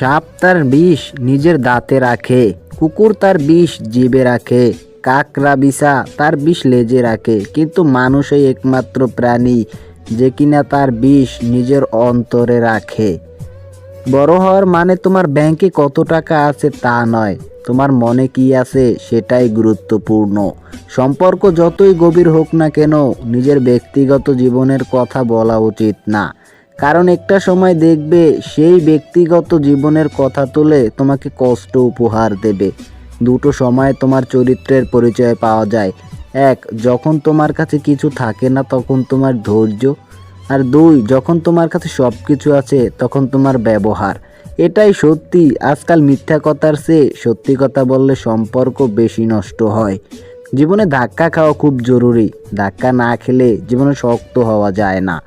সাপ তার বিষ নিজের দাঁতে রাখে, কুকুর তার বিষ জিবে রাখে কাকরা বিছা তার বিষ লেজে রাখে। কিন্তু মানুষই একমাত্র প্রাণী যে কিনা তার বিষ নিজের অন্তরে রাখে। বড় হওয়ার মানে তোমার ব্যাংকে কত টাকা আছে তা নয়। তোমার মনে কি আছে সেটাই গুরুত্বপূর্ণ। সম্পর্ক যতই গভীর হোক না কেন, নিজের ব্যক্তিগত জীবনের কথা বলা উচিত না। কারণ একটা সময় দেখবে সেই ব্যক্তিগত জীবনের কথা তুলে তোমাকে কষ্ট উপহার দেবে। দুটো সময় তোমার চরিত্রের পরিচয় পাওয়া যায়। এক, যখন তোমার কাছে কিছু থাকে না তখন তোমার ধৈর্য। আর দুই, যখন তোমার কাছে সব কিছু আছে তখন তোমার ব্যবহার। এটাই সত্যি, আজকাল মিথ্যা কথার চেয়ে সত্যি কথা বললে সম্পর্ক বেশি নষ্ট হয়। জীবনে ধাক্কা খাওয়া খুব জরুরি। ধাক্কা না খেলে জীবনে শক্ত হওয়া যায় না।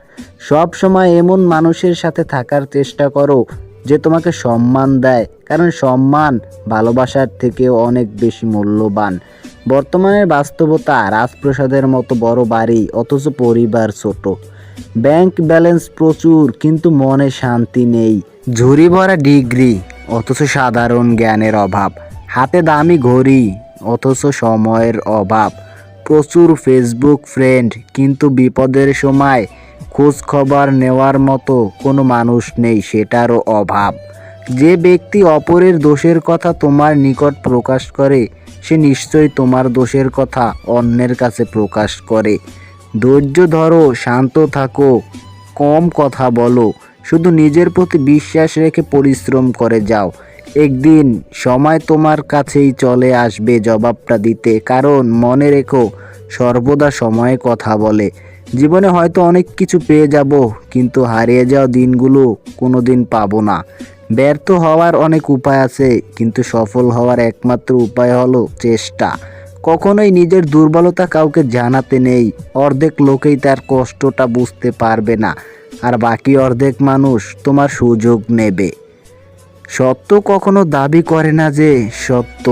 সব সময় এমন মানুষের সাথে থাকার চেষ্টা করো যে তোমাকে সম্মান দেয়। কারণ সম্মান ভালোবাসার থেকেও অনেক বেশি মূল্যবান। বর্তমানের বাস্তবতা রাজপ্রসাদের মতো বড় বাড়ি, অথচ পরিবার ছোট। ব্যাংক ব্যালেন্স প্রচুর, কিন্তু মনে শান্তি নেই। ঝুরি ভরা ডিগ্রি, অথচ সাধারণ জ্ঞানের অভাব। হাতে দামি ঘড়ি, অথচ সময়ের অভাব। প্রচুর ফেসবুক ফ্রেন্ড, কিন্তু বিপদের সময় খোঁজ খবর নেওয়ার মতো কোনো মানুষ নেই, সেটারও অভাব। যে ব্যক্তি অপরের দোষের কথা তোমার নিকট প্রকাশ করে, সে নিশ্চয়ই তোমার দোষের কথা অন্যের কাছে প্রকাশ করে। ধৈর্য ধরো, শান্ত থাকো, কম কথা বলো, শুধু নিজের প্রতি বিশ্বাস রেখে পরিশ্রম করে যাও। একদিন সময় তোমার কাছেই চলে আসবে জবাবটা দিতে। কারণ মনে রেখো, সর্বদা সময় কথা বলে। জীবনে হয়তো অনেক কিছু পেয়ে যাব, কিন্তু হারিয়ে যাওয়া দিনগুলো কোনো দিন পাবো না। ব্যর্থ হওয়ার অনেক উপায় আছে, কিন্তু সফল হওয়ার একমাত্র উপায় হলো চেষ্টা। কখনোই নিজের দুর্বলতা কাউকে জানাতে নেই, অর্ধেক লোকেই তার কষ্টটা বুঝতে পারবে না। আর বাকি অর্ধেক মানুষ তোমার সুযোগ নেবে। সত্য কখনো দাবি করে না যে সত্য,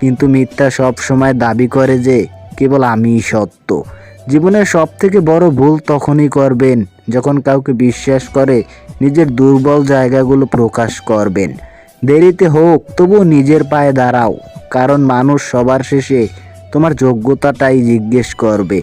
কিন্তু মিথ্যা সব সময় দাবি করে যে কেবল আমিই সত্য। জীবনের সব থেকে বড় ভুল তখনই করবেন যখন কাউকে বিশ্বাস করে নিজের দুর্বল জায়গাগুলো প্রকাশ করবেন। দেরিতে হোক তবু নিজের পায়ে দাঁড়াও, কারণ মানুষ সবার শেষে তোমার যোগ্যতাটাই জিজ্ঞেস করবে।